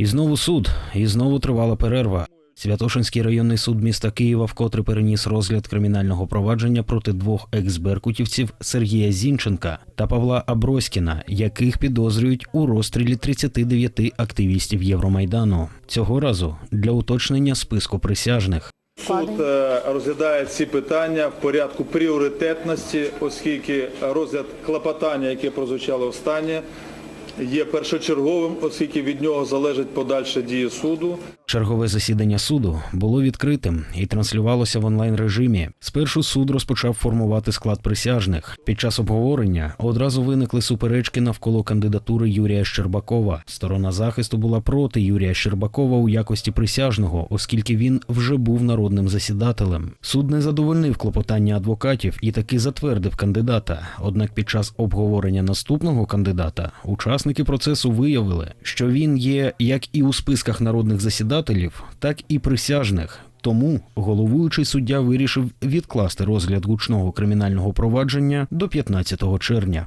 І знову суд, і знову тривала перерва. Святошинський районний суд міста Києва вкотре переніс розгляд кримінального провадження проти двох екс-беркутівців Сергія Зінченка та Павла Аброськіна, яких підозрюють у розстрілі 39 активістів Євромайдану. Цього разу для уточнення списку присяжних. Суд е, розглядає ці питання в порядку пріоритетності, оскільки розгляд клопотання, яке прозвучало останнє, є першочерговим, оскільки від нього залежить подальша дія суду. Чергове засідання суду було відкритим і транслювалося в онлайн режимі. Спершу суд розпочав формувати склад присяжних. Під час обговорення одразу виникли суперечки навколо кандидатури Юрія Щербакова. Сторона захисту була проти Юрія Щербакова у якості присяжного, оскільки він вже був народним засідателем. Суд не задовольнив клопотання адвокатів і таки затвердив кандидата. Однак під час обговорення наступного кандидата учасники процесу виявили, що він є як і у списках народних засідателів, так і присяжних. Тому головуючий суддя вирішив відкласти розгляд гучного кримінального провадження до 15 червня.